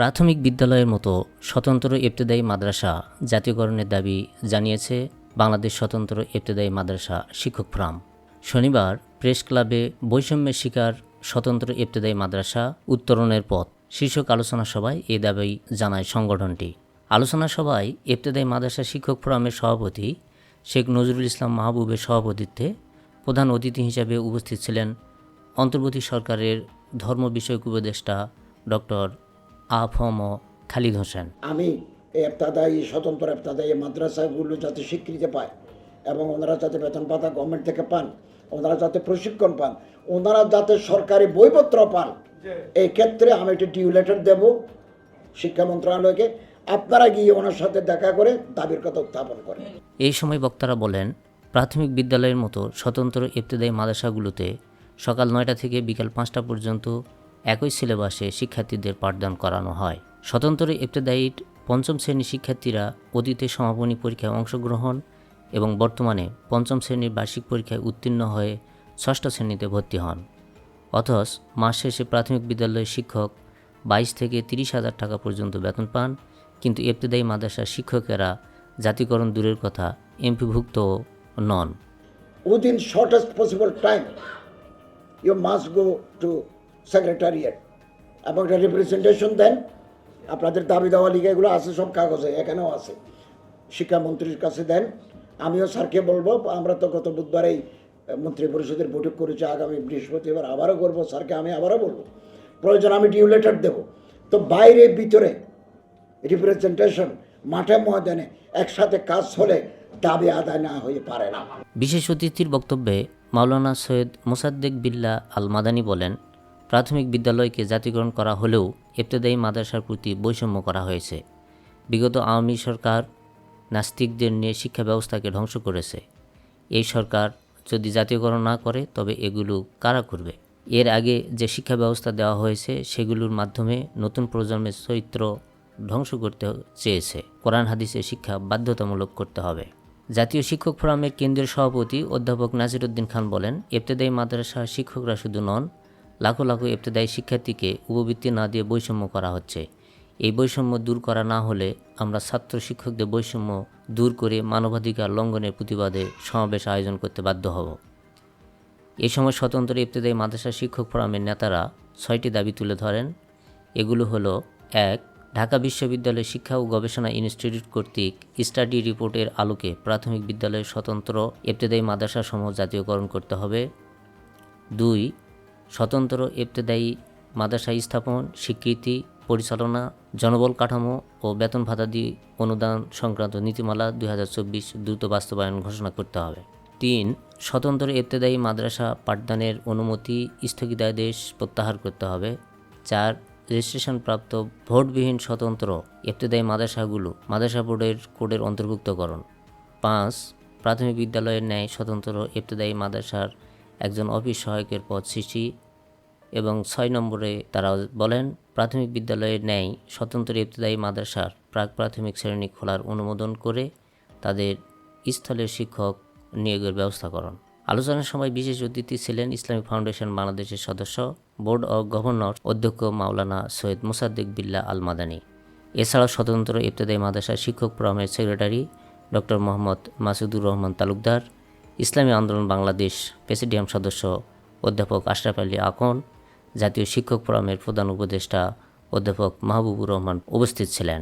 প্রাথমিক বিদ্যালয়ের মতো স্বতন্ত্র ইবতেদায়ী মাদ্রাসা জাতীয়করণের দাবি জানিয়েছে বাংলাদেশ স্বতন্ত্র ইবতেদায়ী মাদ্রাসা শিক্ষক ফোরাম। শনিবার প্রেস ক্লাবে বৈষম্যের শিকার স্বতন্ত্র ইবতেদায়ী মাদ্রাসা উত্তরণের পথ শীর্ষক আলোচনা সভায় এ দাবি জানায় সংগঠনটি। আলোচনা সভায় ইবতেদায়ী মাদ্রাসা শিক্ষক ফোরামের সভাপতি শেখ নজরুল ইসলাম মাহবুবের সভাপতিত্বে প্রধান অতিথি হিসেবে উপস্থিত ছিলেন অন্তর্বর্তী সরকারের ধর্ম বিষয়ক উপদেষ্টা ডক্টর আফম খালিদ হোসেন। আমি এই এফতাদায়ী স্বতন্ত্র এফতাদায়ী মাদ্রাসাগুলো যাতে স্বীকৃতি পায় এবং ওনারা যাতে বেতন ভাতা গভর্নমেন্ট থেকে পান ওনারা যাতে প্রশিক্ষণ পান ওনারা যাতে সরকারি বইপত্র পান এই ক্ষেত্রে আমি একটি ডিউ লেটার দেব শিক্ষা মন্ত্রণালয়কে। আপনারা গিয়ে ওনার সাথে দেখা করে দাবির কথা উত্থাপন করেন। এই সময় বক্তারা বলেন প্রাথমিক বিদ্যালয়ের মতো স্বতন্ত্র ইবতেদায়ী মাদ্রাসাগুলোতে সকাল নয়টা থেকে বিকাল পাঁচটা পর্যন্ত একই সিলেবাসে শিক্ষার্থীদের পাঠদান করানো হয়। স্বতন্ত্র ইবতেদায়ীর পঞ্চম শ্রেণির শিক্ষার্থীরা অতীতে সমাপনী পরীক্ষায় অংশগ্রহণ এবং বর্তমানে পঞ্চম শ্রেণির বার্ষিক পরীক্ষায় উত্তীর্ণ হয়ে ষষ্ঠ শ্রেণীতে ভর্তি হন। অথচ মাস শেষে প্রাথমিক বিদ্যালয়ের শিক্ষক বাইশ থেকে তিরিশ হাজার টাকা পর্যন্ত বেতন পান, কিন্তু ইবতেদায়ী মাদ্রাসার শিক্ষকেরা জাতিকরণ দূরের কথা এমপিভুক্ত নন। Within shortest possible time you must go to secretariat. এবং একটা রিপ্রেজেন্টেশন দেন আপনাদের দাবি দেওয়া লিখে এগুলো আছে সব কাগজে, এখানেও আছে। শিক্ষামন্ত্রীর কাছে দেন, আমিও স্যারকে বলব, আমরা তো গত বুধবারেই মন্ত্রী পরিষদের বৈঠক করেছি, আগামী বৃহস্পতিবার আবারও করব স্যারকে, আমি আবারও বলব। প্রয়োজন আমি ডিউ লেটার দেবো। তো বাইরে, ভিতরে রিপ্রেজেন্টেশন মাঠে ময়দানে একসাথে কাজ হলে দাবি আদায় না হয়ে পারে না। বিশেষ অতিথির বক্তব্যে মাওলানা সৈয়দ মোসাদ্দেক বিল্লা আল মাদানি বলেন প্রাথমিক বিদ্যালয়কে জাতীয়করণ করা হলেও ইবতেদায়ী মাদ্রাসার প্রতি বৈষম্য করা হয়েছে। বিগত আওয়ামী সরকার নাস্তিকদের নিয়ে শিক্ষা ব্যবস্থাকে ধ্বংস করেছে। এই সরকার যদি জাতীয়করণ না করে, তবে এগুলো কারা করবে? এর আগে যে শিক্ষা ব্যবস্থা দেওয়া হয়েছে, সেগুলোর মাধ্যমে নতুন প্রজন্মের চরিত্র ধ্বংস করতে চেয়েছে। কোরআন, হাদিসের শিক্ষা বাধ্যতামূলক করতে হবে। জাতীয় শিক্ষক ফোরামের কেন্দ্রীয় সভাপতি অধ্যাপক নাজিরুদ্দিন খান বলেন, ইবতেদায়ী মাদ্রাসা শিক্ষকরা শুধু নন লাখো লাখো ইবতেদায়ী শিক্ষার্থীকে উপবৃত্তি না দিয়ে বৈষম্য করা হচ্ছে। এই বৈষম্য দূর করা না হলে আমরা ছাত্র শিক্ষকদের বৈষম্য দূর করে মানবাধিকার লঙ্ঘনের প্রতিবাদে সমাবেশ আয়োজন করতে বাধ্য হব। এ সময় স্বতন্ত্র ইবতেদায়ী মাদ্রাসা শিক্ষক ফোরামের নেতারা ছয়টি দাবি তুলে ধরেন। এগুলো হলো, এক, ঢাকা বিশ্ববিদ্যালয় শিক্ষা ও গবেষণা ইনস্টিটিউট কর্তৃক স্টাডি রিপোর্টের আলোকে প্রাথমিক বিদ্যালয়ের স্বতন্ত্র ইবতেদায়ী মাদ্রাসা সমূহ জাতীয়করণ করতে হবে। দুই স্বতন্ত্র ইবতেদায়ী মাদ্রাসা স্থাপন, স্বীকৃতি, পরিচালনা, জনবল কাঠামো ও বেতন ভাতা ভাতাদি অনুদান সংক্রান্ত নীতিমালা দু হাজার চব্বিশ দ্রুত বাস্তবায়ন ঘোষণা করতে হবে। তিন, স্বতন্ত্র ইবতেদায়ী মাদ্রাসা পাঠদানের অনুমতি স্থগিতাদেশ প্রত্যাহার করতে হবে। চার, রেজিস্ট্রেশনপ্রাপ্ত ভোটবিহীন স্বতন্ত্র ইবতেদায়ী মাদ্রাসাগুলো মাদ্রাসা বোর্ডের কোডের অন্তর্ভুক্তকরণ। পাঁচ, প্রাথমিক বিদ্যালয়ের ন্যায় স্বতন্ত্র ইবতেদায়ী মাদ্রাসার একজন অফিস সহায়কের পদ সৃষ্টি এবং ছয় নম্বরে তারা বলেন, প্রাথমিক বিদ্যালয়ের ন্যায় স্বতন্ত্র ইবতদায়ী মাদ্রাসার প্রাক প্রাথমিক শ্রেণি খোলার অনুমোদন করে তাদের স্থলের শিক্ষক নিয়োগের ব্যবস্থাকরণ আলোচনার সময় বিশেষ অতিথি ছিলেন ইসলামিক ফাউন্ডেশন বাংলাদেশের সদস্য, বোর্ড অব গভর্নর অধ্যক্ষ মাওলানা সৈয়দ মুসাদ্দিক বিল্লা আল মাদানী এছাড়াও স্বতন্ত্র ইবতদায়ী মাদ্রাসা শিক্ষক ফোরামের secretary doctor Mohammad Masudur Rahman Talukdar Islami Andolan Bangladesh presidium সদস্য অধ্যাপক আশরাফ আলী আকন, জাতীয় শিক্ষক ফোরামের প্রধান উপদেষ্টা অধ্যাপক মাহবুবুর রহমান উপস্থিত ছিলেন।